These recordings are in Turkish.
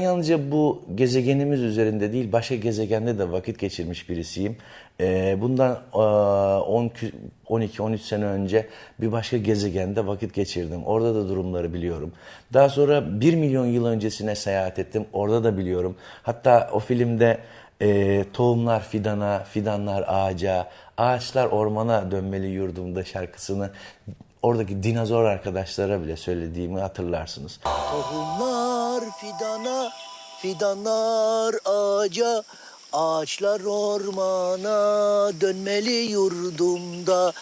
yalnızca bu gezegenimiz üzerinde değil başka gezegende de vakit geçirmiş birisiyim. Ee, bundan e, 12-13 sene önce bir başka gezegende vakit geçirdim. Orada da durumları biliyorum. Daha sonra 1 milyon yıl öncesine seyahat ettim. Orada da biliyorum. Hatta o filmde e, tohumlar fidana, fidanlar ağaca, ağaçlar ormana dönmeli yurdumda şarkısını oradaki dinozor arkadaşlara bile söylediğimi hatırlarsınız. Tohumlar fidana, fidanlar ağaca, ağaçlar ormana, dönmeli yurdumda.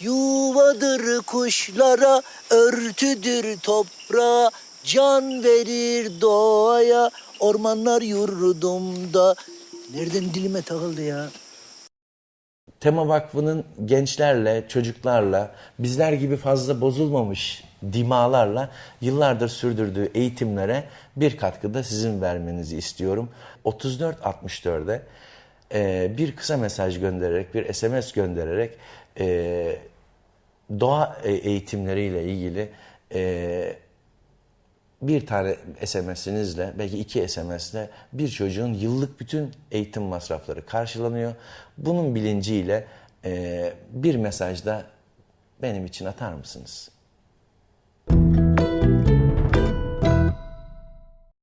Yuvadır kuşlara, örtüdür toprağa, can verir doğaya, ormanlar yurdumda. Nereden dilime takıldı ya? Tema Vakfı'nın gençlerle, çocuklarla, bizler gibi fazla bozulmamış dimalarla yıllardır sürdürdüğü eğitimlere bir katkıda sizin vermenizi istiyorum. 3464'de e, bir kısa mesaj göndererek, bir SMS göndererek e, doğa e, eğitimleriyle ilgili e, bir tane SMS'inizle belki iki SMS'le bir çocuğun yıllık bütün eğitim masrafları karşılanıyor. Bunun bilinciyle bir mesajda benim için atar mısınız?